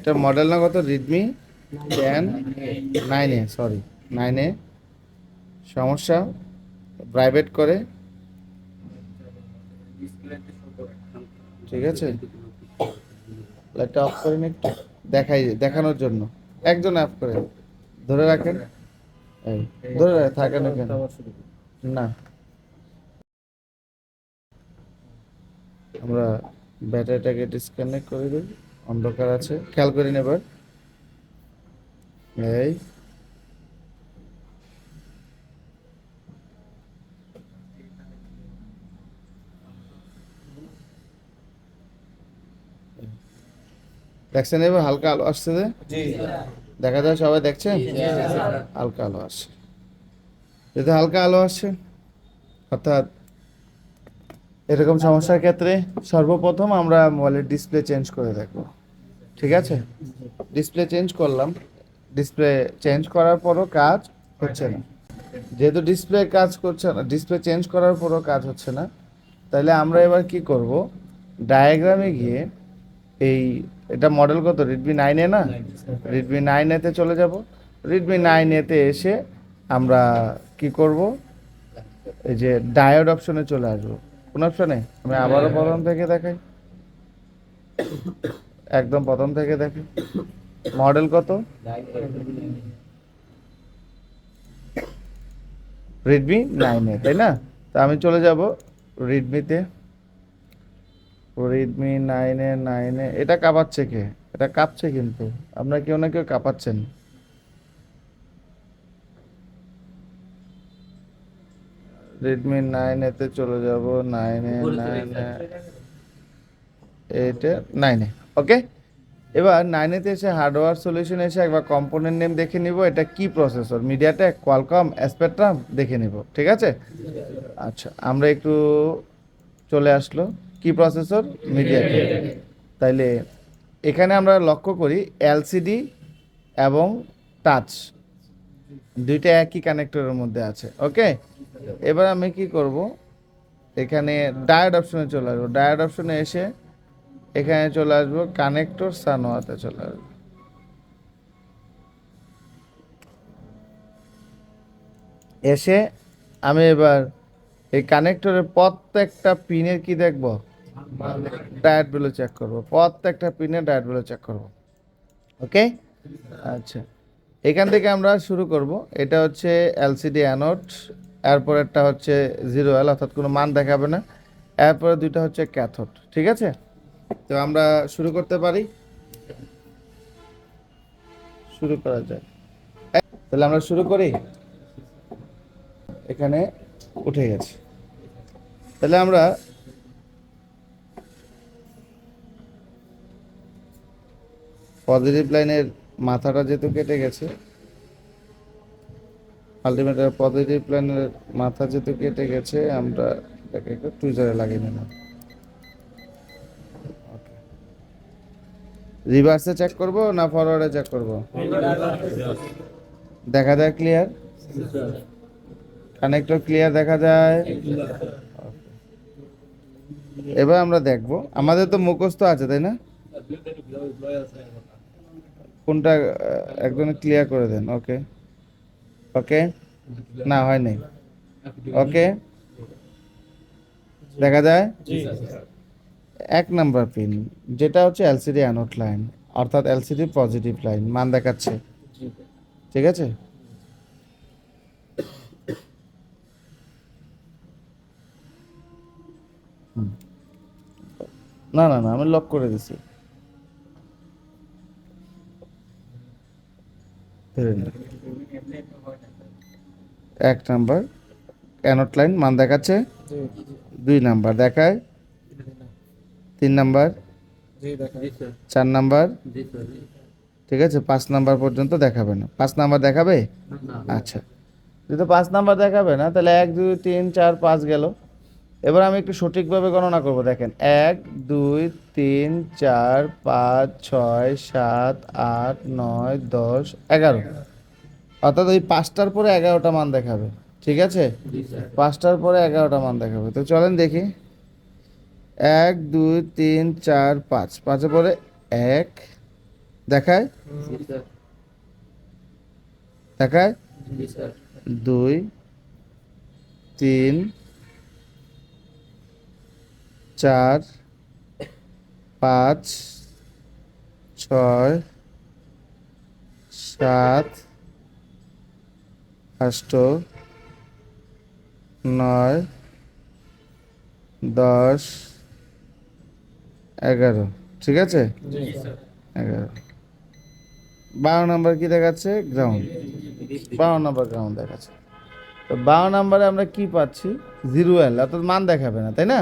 এটার মডেল না কত? Redmi ten nine A sorry nine A সমস্যা প্রাইভেট করে। ঠিক আছে? লাইটটা অফ করেন একটু। দেখাই, দেখানোর জন্য। একজন অফ করে। ধরে রাখেন। এই, ধরে রাখেন, থাকেন ওখানে। না। আমরা ব্যাটারিটাকে ডিসকানেক্ট করে দিই। অন্ধকার আছে। খেয়াল করেন এবার। এই। দেখছেন এবার? হালকা আলো আসছে যে? দেখা যায় সবাই দেখছেন? হালকা আলো আসছে। যদি হালকা আলো আসছে অর্থাৎ এরকম সমস্যার ক্ষেত্রে সর্বপ্রথম আমরা মোবাইলের ডিসপ্লে চেঞ্জ করে দেখব। ঠিক আছে? ডিসপ্লে চেঞ্জ করলাম। ডিসপ্লে চেঞ্জ করার পরও কাজ হচ্ছে না। যেহেতু ডিসপ্লে কাজ করছে না ডিসপ্লে চেঞ্জ করার পরও কাজ হচ্ছে না তাহলে আমরা এবার কি করব? ডায়াগ্রামে গিয়ে এই, এটা মডেল কত? রেডমি নাইনে না? রেডমি নাইন এতে চলে যাব। রেডমি নাইন এতে এসে আমরা কি করব? এই যে ডায়োড অপশনে চলে আসব। কোন অপশনে আমি আবারও প্রথম থেকে দেখাই। একদম প্রথম থেকে দেখি। মডেল কত? রেডমি নাইনে তাই না? তা আমি চলে যাব রেডমিতে রেডমি নাইনে নাইনে এটা কাঁপাচ্ছে কে? এটা কাঁপছে কিন্তু। আপনার কেউ না কেউ কাঁপাচ্ছেন। রেডমি নাইন এতে চলে যাব। নাইনে নাইনে এটা নাইনে ওকে এবার নাইনেতে এসে হার্ডওয়্যার সলিউশন এসে একবার কম্পোনেন্ট নেম দেখে নিব, এটা কি প্রসেসর মিডিয়াটেক কোয়ালকম স্পেকট্রাম দেখে নিব, ঠিক আছে? আচ্ছা আমরা একটু চলে আসলো। কি প্রসেসর মিডিয়াটেক তাইলে এখানে আমরা লক্ষ্য করি এলসিডি এবং টাচ দুইটা একই কানেক্টরের মধ্যে আছে ওকে এবার আমি কি করব? এখানে ডায়োড অপশনে চলে আসব। ডায়োড অপশনে এসে এখানে চলে আসব, কানেক্টর সানোয়াতে চলে আসব। এসে আমি এবার এই কানেক্টরের প্রত্যেকটা পিনের কি দেখব? ডায়েটগুলো চেক করব। প্রত্যেকটা পিনের ডায়েটগুলো চেক করব। ওকে আচ্ছা। এখান থেকে আমরা শুরু করব। এটা হচ্ছে এলসিডি অ্যানোড এরপরেরটা হচ্ছে জিরো এল, অর্থাৎ কোনো মান দেখাবে না। এরপরে দুইটা হচ্ছে ক্যাথোড। ঠিক আছে? তো আমরা শুরু করতে পারি। শুরু করা যায় তাহলে আমরা শুরু করি। এখানে উঠে গেছে। তাহলে আমরা পজিটিভ লাইনের মাথাটা যেহেতু কেটে গেছে আলটিমেটার পজিটিভ লাইনের মাথা যেহেতু কেটে গেছে, আমরা এটাকে একটু টুইজারে লাগিয়ে নিলাম। রিভার্সে চেক করব না ফরওয়ার্ডে চেক করব? দেখা যায় ক্লিয়ার কানেক্টর ক্লিয়ার দেখা যায়। এবার আমরা দেখব। আমাদের তো মুখস্থ আছে, তাই না? কোনটা একদম ক্লিয়ার করে দেন ওকে ওকে না, হয় নাই। ওকে দেখা যায়? এক নাম্বার পিন যেটা হচ্ছে এলসিডি অ্যানোড লাইন অর্থাৎ এলসিডি পজিটিভ লাইন মান দেখাচ্ছে। ঠিক আছে? না না না আমি লক করে দিছি। এক নাম্বার অ্যানোড লাইন মান দেখাচ্ছে। দুই নাম্বার দেখায়। তিন নাম্বার? চার নাম্বার? ঠিক আছে পাঁচ নাম্বার পর্যন্ত দেখাবে না। পাঁচ নাম্বার দেখাবে? আচ্ছা। যদি পাঁচ নাম্বার দেখাবে না তাহলে এক দুই তিন চার পাঁচ গেল। এবার আমি একটু সঠিকভাবে গণনা করব দেখেন। এক দুই তিন চার পাঁচ ছয় সাত আট নয় দশ এগারো। অর্থাৎ ওই পাঁচটার পরে এগারোটা মান দেখাবে। ঠিক আছে? পাঁচটার পরে এগারোটা মান দেখাবে। তো চলেন দেখি। এক দুই তিন চার পাঁচ। পাঁচের পরে এক। দেখায়? দেখায়? দুই তিন চার পাঁচ ছয় সাত আষ্ট নয় দশ এগারো ঠিক আছে? এগারো। বারো নম্বর কি দেখাচ্ছে? গ্রাউন্ড বারো নম্বর গ্রাউন্ড দেখাচ্ছে। তো বারো নম্বরে আমরা কি পাচ্ছি? জিরো এল অর্থাৎ মান দেখাবে না তাই না?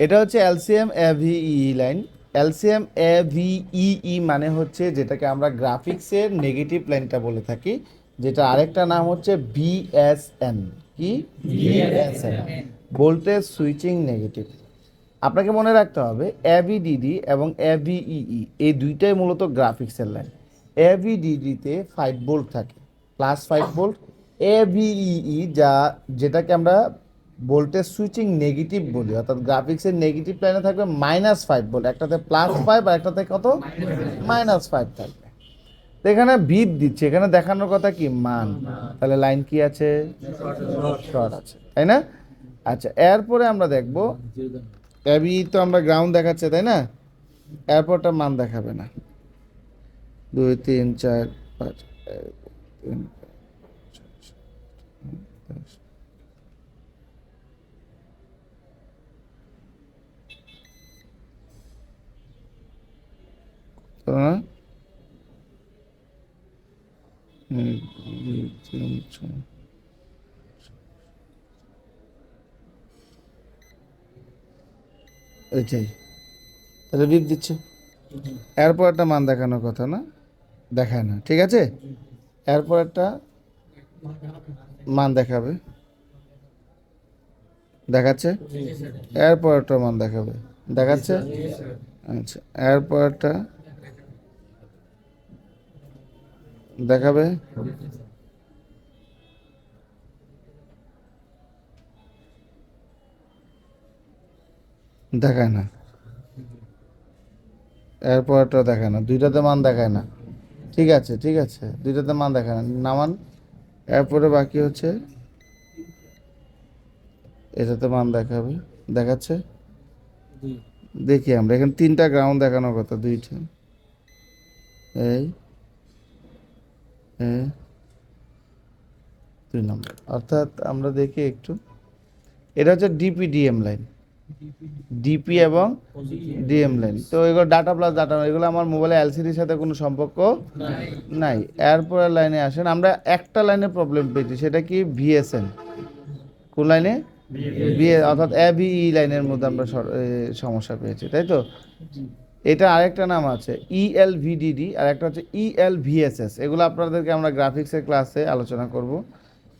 এটা হচ্ছে LCM AVE line LCM AVE মানে হচ্ছে যেটাকে আমরা গ্রাফিক্সের নেগেটিভ লাইনটা বলে থাকি যেটা আরেকটা নাম হচ্ছে বিএসএন কি? বিএসএন ভোল্টেজ সুইচিং নেগেটিভ আপনাকে মনে রাখতে হবে এভিডিডি এবং এভিইই এই দুইটাই মূলত গ্রাফিক্সের লাইন এভিডিডিতে ফাইভ বোল্ট থাকে প্লাস ফাইভ ভোল্ট এভিইই যা যেটাকে আমরা ভোল্টেজ সুইচিং নেগেটিভ বলি অর্থাৎ গ্রাফিক্সের নেগেটিভ লাইনে থাকবে মাইনাস ফাইভ বোল্ট একটাতে প্লাস ফাইভ আর একটাতে কত? মাইনাস ফাইভ থাকবে। তো এখানে বিট দিচ্ছে এখানে দেখানোর কথা কি? মান। তাহলে লাইন কি আছে? শর্ট আছে তাই না? আচ্ছা এরপরে আমরা দেখব এবি তো আমরা গ্রাউন্ড দেখাচ্ছে তাই না এরপরটা মান দেখাবে না দুই তিন চার পাঁচ তিন, না? ওইটাই। তাহলে বিপ দিচ্ছে। এরপর একটা মান দেখানোর কথা না? দেখায় না, ঠিক আছে? এরপর একটা মান দেখাবে। দেখাচ্ছে? এরপর একটা মান দেখাবে। দেখাচ্ছে? আচ্ছা এরপর একটা দেখাবে। দেখায় না। এরপরটা দেখায় না। দুইটাতে মান দেখায় না। ঠিক আছে ঠিক আছে। দুইটাতে মান দেখায় না। নামান এরপরে বাকি হচ্ছে এটাতে মান দেখাবে। দেখাচ্ছে? দেখি আমরা। এখানে তিনটা গ্রাউন্ড দেখানোর কথা দুইটা। এই দুই নম্বর অর্থাৎ আমরা দেখি একটু। এটা হচ্ছে ডিপিডিএম লাইন ডিপি এবং ডিএম লাইন তো এগুলো ডাটা প্লাস ডাটা এগুলো আমার মোবাইলে এলসিডির সাথে কোনো সম্পর্ক নাই। এরপরে লাইনে আসেন আমরা একটা লাইনে প্রবলেম পেয়েছি সেটা কি ভিএসএন কোন লাইনে বিএ অর্থাৎ এভিই লাইনের মধ্যে আমরা সমস্যা পেয়েছি তাই তো? এটা আরেকটা নাম আছে E ইএল ভিডিডি আর একটা হচ্ছে E ইএল ভিএসএস এগুলো আপনাদেরকে আমরা গ্রাফিক্সের ক্লাসে আলোচনা করব।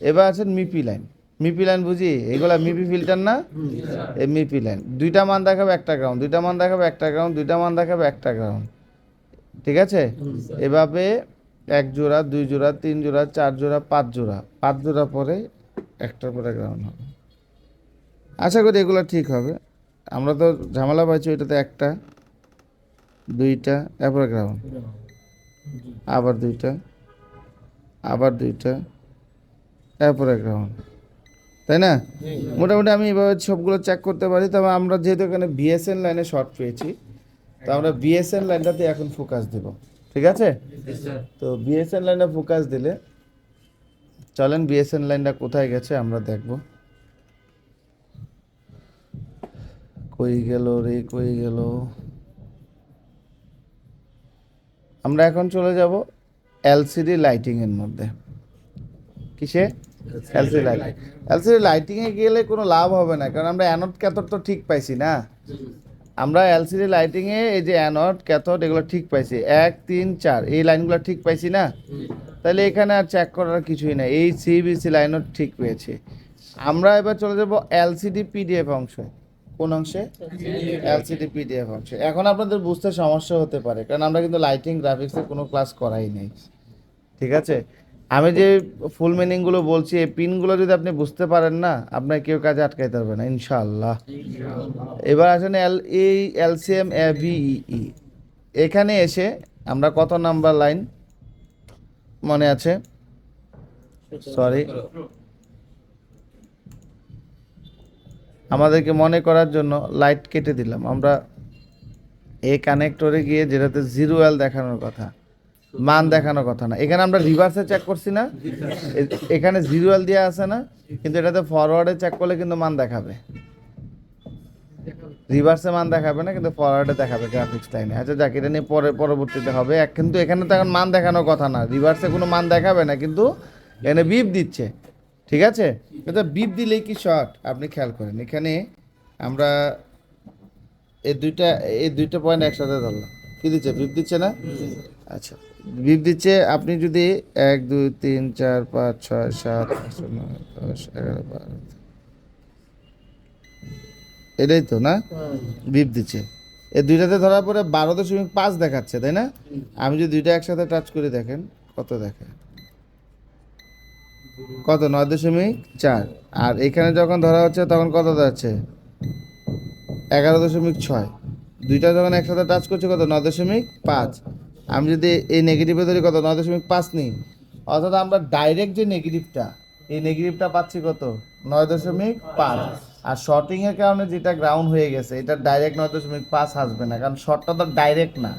এবার আছেন মিপি লাইন মিপি লাইন বুঝি? এগুলা মিপি ফিল্টার না? এই মিপি লাইন। দুইটা মান দেখাবে একটা গ্রাউন্ড দুইটা মান দেখাবে একটা গ্রাউন্ড দুইটা মান দেখাবে একটা গ্রাউন্ড ঠিক আছে? এভাবে এক জোড়া দুই জোড়া তিন জোড়া চার জোড়া পাঁচ জোড়া। পাঁচ জোড়া পরে একটার পরে গ্রাউন্ড হবে। আশা করি এগুলো ঠিক হবে। আমরা তো ঝামেলা পাইছি ওইটাতে একটা দুইটা এরপরে গ্রাউন্ড আবার দুইটা আবার দুইটা এরপরে গ্রাউন্ড তাই না? মোটামুটি আমি এভাবে সবগুলো চেক করতে পারি। তবে আমরা যেহেতু এখানে বিএসএন লাইনে শর্ট পেয়েছি তো আমরা বিএসএন লাইনটাতে এখন ফোকাস দেব। ঠিক আছে? তো বিএসএন লাইনে ফোকাস দিলে চলেন বিএসএন লাইনটা কোথায় গেছে আমরা দেখব। কই গেল রে কই গেল? আমরা এখন চলে যাব এলসিডি লাইটিং এর মধ্যে। কিসে? এলসিডি লাইটিং এলসিডি লাইটিং এ গেলে কোনো লাভ হবে না, কারণ আমরা অ্যানোড ক্যাথোড তো ঠিক পাইছি না। আমরা এলসিডি লাইটিং এ এই যে অ্যানোড ক্যাথোড এগুলো ঠিক পাইছি। এক, তিন, চার, এই লাইনগুলো ঠিক পাইছি না? তাহলে এখানে আর চেক করার কিছুই না এই সিবিসি লাইনও ঠিক পেয়েছি। আমরা এবার চলে যাব এলসিডি পিডিএফ অংশে। কোন অংশে? এলসিডি পিডিএফ অংশে। এখন আপনাদের বুঝতে সমস্যা হতে পারে, কারণ আমরা কিন্তু লাইটিং গ্রাফিক্সের কোনো ক্লাস করাই নেই। ঠিক আছে? আমি যে ফুল মিনিংগুলো বলছি, এই পিনগুলো যদি আপনি বুঝতে পারেন না আপনার কেউ কাজে আটকাইতে পারবে না, ইনশাআল্লাহ। এবার আসেন এল এই এলসিএম এভিই এখানে এসে আমরা কত নাম্বার লাইন মনে আছে? সরি আমাদেরকে মনে করার জন্য লাইট কেটে দিলাম। আমরা এই কানেক্টরে গিয়ে যেটাতে জিরো ওয়েল দেখানোর কথা। মান দেখানোর কথা না। এখানে আমরা রিভার্সে চেক করছি না। এখানে জিরো ওয়েল দেওয়া আছে না কিন্তু এটাতে ফরওয়ার্ডে চেক করলে কিন্তু মান দেখাবে। রিভার্সে মান দেখাবে না কিন্তু ফরওয়ার্ডে দেখাবে গ্রাফিক্স লাইনে আচ্ছা যাক এটা নিয়ে পরে পরবর্তীতে হবে। কিন্তু এখানে তো এখন মান দেখানোর কথা না। রিভার্সে কোনো মান দেখাবে না কিন্তু এখানে বিপ দিচ্ছে। ঠিক আছে? এটা বিপ দিলেই কি শর্ট আপনি খেয়াল করেন। এখানে আমরা এই দুইটা এই দুইটা পয়েন্ট একসাথে ধরলাম। কি দিচ্ছে? বিপ দিচ্ছে না? আচ্ছা। বিপ দিচ্ছে আপনি যদি এক দুই তিন চার পাঁচ ছয় সাত নয় দশ এগারো বারো এটাই তো না? বিপ দিচ্ছে। এই দুইটাতে ধরার পরে বারো দশমিক পাঁচ দেখাচ্ছে তাই না? আমি যদি দুইটা একসাথে টাচ করে দেখেন কত দেখে? কত নয় দশমিক চার। আর এখানে যখন ধরা হচ্ছে তখন কত যাচ্ছে এগারো দশমিক ছয়। দুইটা যখন একসাথে টাচ করছে কত? নয় দশমিক পাঁচ। আমি যদি এই নেগেটিভে ধরি কত? নয় দশমিক পাঁচ নিই। অর্থাৎ আমরা ডাইরেক্ট যে নেগেটিভটা এই নেগেটিভটা পাচ্ছি কত? নয় দশমিক পাঁচ। আর শর্টিংয়ের কারণে যেটা গ্রাউন্ড হয়ে গেছে, এটা ডাইরেক্ট নয় দশমিক পাঁচ আসবে না। কারণ শর্টটা তো ডাইরেক্ট না।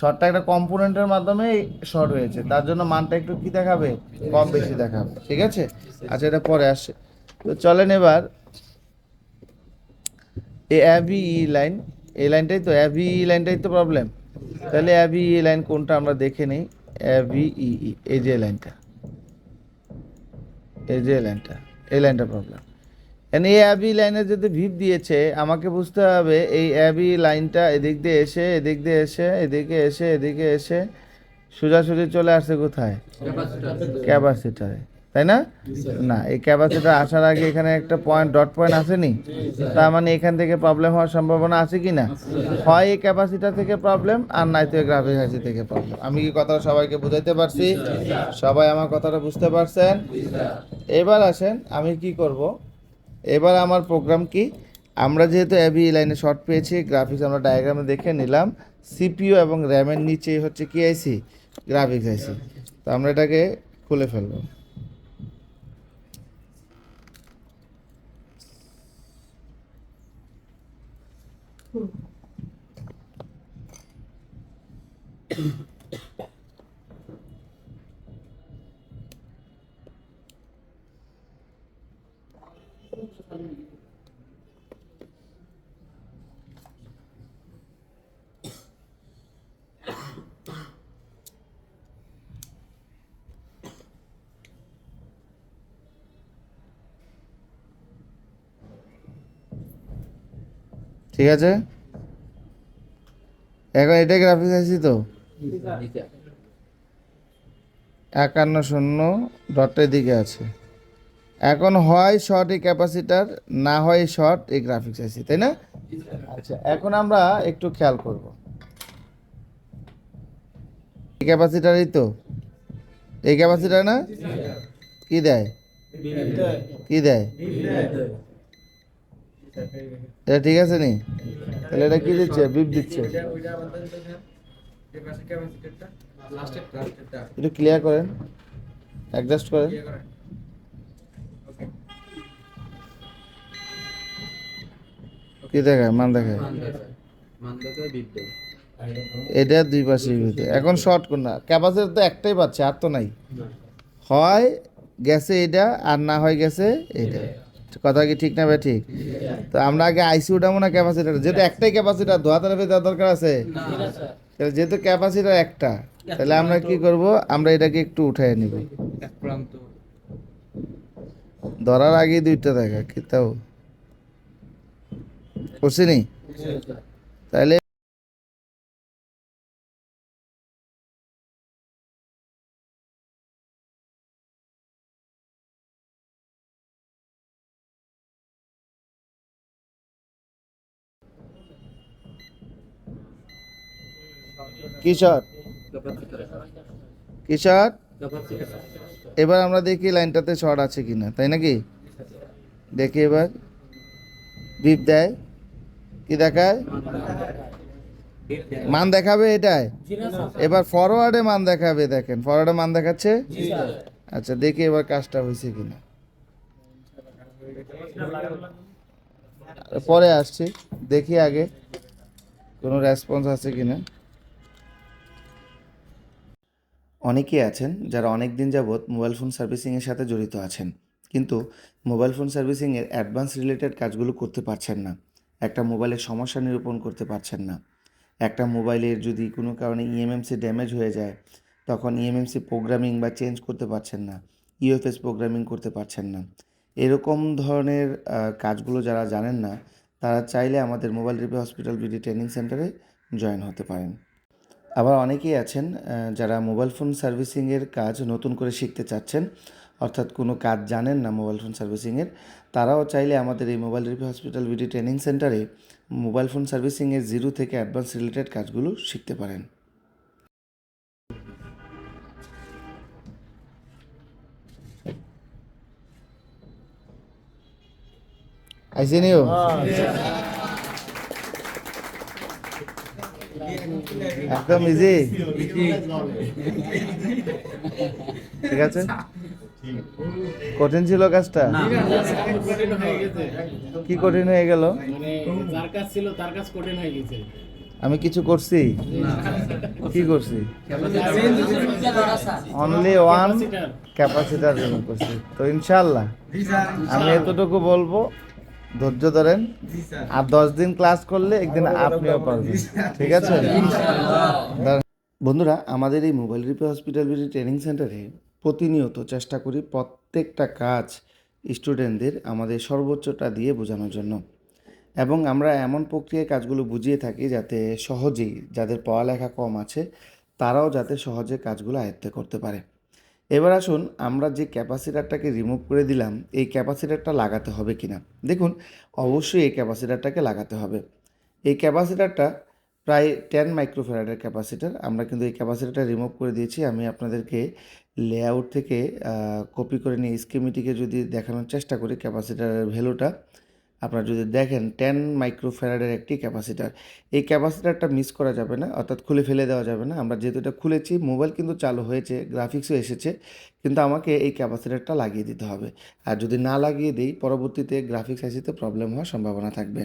শর্টটা একটা কম্পোনেন্টের মাধ্যমে শর্ট হয়েছে। তার জন্য মানটা একটু কি দেখাবে? কম বেশি দেখাবে। ঠিক আছে? আচ্ছা এটা পরে আসছে। তো চলেন এবার। এ অ্যাভি ই লাইন এই লাইনটাই তো অ্যাভি লাইনটাই তো প্রবলেম তাহলে অ্যাভি ই লাইন কোনটা আমরা দেখে নিই? অ্যাভি ই এই যে লাইনটা এই যে লাইনটা এই লাইনটা প্রবলেম এন এই অ্যাবি লাইনে যদি ভিপ দিয়েছে আমাকে বুঝতে হবে এই অ্যাবি লাইনটা এদিক দিয়ে এসে এদিক দিয়ে এসে এদিকে এসে এদিকে এসে সোজাসুজি চলে আসছে কোথায়? ক্যাপাসিটারে তাই না? না, এই ক্যাপাসিটার আসার আগে এখানে একটা পয়েন্ট ডট পয়েন্ট আসেনি? তার মানে এখান থেকে প্রবলেম হওয়ার সম্ভাবনা আছে কি না? হয় এই ক্যাপাসিটার থেকে প্রবলেম আর নাই তো গ্রাফিক আইসি থেকে প্রবলেম আমি কি কথাটা সবাইকে বুঝাইতে পারছি? সবাই আমার কথাটা বুঝতে পারছেন? এবার আসেন, আমি কি করব? এবার আমার প্রোগ্রাম কি? আমরা যেহেতু অ্যাবি লাইনে শর্ট পেয়েছি গ্রাফিক্স আমরা ডায়াগ্রামে দেখে নিলাম। সিপিইউ এবং র্যামের নিচে হচ্ছে কি আইসি গ্রাফিক্স আইসি তো আমরা এটাকে খুলে ফেলব। 음. ঠিক আছে? এখন এটাই গ্রাফিক্স আইসি তো? একান্ন শূন্য ডটের দিকে আছে। এখন হয় শর্ট এই ক্যাপাসিটার না হয় শর্ট এই গ্রাফিক্স আইসি, তাই না? আচ্ছা এখন আমরা একটু খেয়াল করব। এই ক্যাপাসিটারই তো? এই ক্যাপাসিটার না? কি দেয়? কি দেয়? এটা ঠিক আছে নি? তাহলে এটা কি দিচ্ছে? বিপ দিচ্ছে। একটু ক্লিয়ার করেন। অ্যাডজাস্ট করেন। কি দেখায়? মান দেখায়। এটা দুই পাশে। এখন শর্ট কোন না? ক্যাপাসিটি তো একটাই পাচ্ছে আর তো নাই। হয় গেছে এটা আর না হয় গেছে এটা। কথা কি ঠিক না ভাই ঠিক? তো আমরা আগে আইসি উঠাবো না ক্যাপাসিটার? যেহেতু একটাই ক্যাপাসিটার ধোয়া তারপরে দেওয়ার দরকার আছে? তাহলে যেহেতু ক্যাপাসিটার একটা, তাহলে আমরা কি করব? আমরা এটাকে একটু উঠাই নিব। ধরার আগে দুইটা দেখা, কি তাও? করছি নি? তাহলে কি শট কি শট এবার আমরা দেখি লাইনটাতে শর্ট আছে কিনা তাই নাকি? দেখি এবার। বিপ দেয়। কি দেখায়? মান দেখাবে এটাই না এবার ফরওয়ার্ডে মান দেখাবে দেখেন। ফরওয়ার্ডে মান দেখাচ্ছে? আচ্ছা দেখি এবার কাজটা হয়েছে কিনা। পরে আসছি দেখি আগে কোনো রেসপন্স আছে কিনা। অনেকেই আছেন যারা অনেক দিন যাবৎ মোবাইল ফোন সার্ভিসিংয়ের সাথে জড়িত আছেন, কিন্তু মোবাইল ফোন সার্ভিসিংয়ের অ্যাডভান্স রিলেটেড কাজগুলো করতে পারছেন না। একটা মোবাইলের সমস্যা নিরূপণ করতে পারছেন না। একটা মোবাইলের যদি কোনো কারণে ইএমএমসি ড্যামেজ হয়ে যায়, তখন ইএমএমসি প্রোগ্রামিং বা চেঞ্জ করতে পারছেন না ইউএফএস প্রোগ্রামিং করতে পারছেন না। এরকম ধরনের কাজগুলো যারা জানেন না, তারা চাইলে আমাদের mobile repair hospital BD training সেন্টারে জয়েন হতে পারেন। আবার অনেকেই আছেন যারা মোবাইল ফোন সার্ভিসিংয়ের কাজ নতুন করে শিখতে চাচ্ছেন, অর্থাৎ কোনো কাজ জানেন না মোবাইল ফোন সার্ভিসিংয়ের, তারাও চাইলে আমাদের এই mobile repair hospital BD training সেন্টারে মোবাইল ফোন সার্ভিসিংয়ের জিরো থেকে অ্যাডভান্স রিলেটেড কাজগুলো শিখতে পারেন। আইসি একদম ইজি ঠিক আছে? কঠিন ছিল কাজটা? কি কঠিন হয়ে গেল? মানে যার কাজ ছিল তার কাজ কঠিন হয়ে গেছে। আমি কিছু করছি? কি করছি? অনলি ওয়ান ক্যাপাসিটার রিমুভ করছি। তো ইনশাল্লাহ আমি এতটুকু বলব ধৈর্য ধরেন। আর দশ দিন ক্লাস করলে একদিন আপনিও পারবেন। ঠিক আছে? বন্ধুরা আমাদের এই মোবাইল রিপে হসপিটাল ট্রেনিং সেন্টারে প্রতিনিয়ত চেষ্টা করি প্রত্যেকটা কাজ স্টুডেন্টদের আমাদের সর্বোচ্চটা দিয়ে বোঝানোর জন্য। এবং আমরা এমন প্রক্রিয়ায় কাজগুলো বুঝিয়ে থাকি যাতে সহজেই যাদের পড়ালেখা কম আছে তারাও যাতে সহজে কাজগুলো আয়ত্তে করতে পারে। এবার আসুন আমরা যে ক্যাপাসিটারটাকে রিমুভ করে দিলাম, এই ক্যাপাসিটারটা লাগাতে হবে কি না দেখুন, অবশ্যই এই ক্যাপাসিটারটাকে লাগাতে হবে। এই ক্যাপাসিটারটা প্রায় টেন মাইক্রোফ্যারাডের ক্যাপাসিটার। আমরা কিন্তু এই ক্যাপাসিটারটা রিমুভ করে দিয়েছি। আমি আপনাদেরকে লেআউট থেকে কপি করে নিয়ে স্কিমেটিকে যদি দেখানোর চেষ্টা করি ক্যাপাসিটারের ভ্যালুটা আপনারা যদি দেখেন টেন মাইক্রোফ্যারাডের একটি ক্যাপাসিটার এই ক্যাপাসিটারটা মিস করা যাবে না, অর্থাৎ খুলে ফেলে দেওয়া যাবে না। আমরা যেহেতু এটা খুলেছি মোবাইল কিন্তু চালু হয়েছে গ্রাফিক্সও এসেছে, কিন্তু আমাকে এই ক্যাপাসিটারটা লাগিয়ে দিতে হবে। আর যদি না লাগিয়ে দিই, পরবর্তীতে গ্রাফিক্স আইসিতে প্রবলেম হওয়ার সম্ভাবনা থাকবে।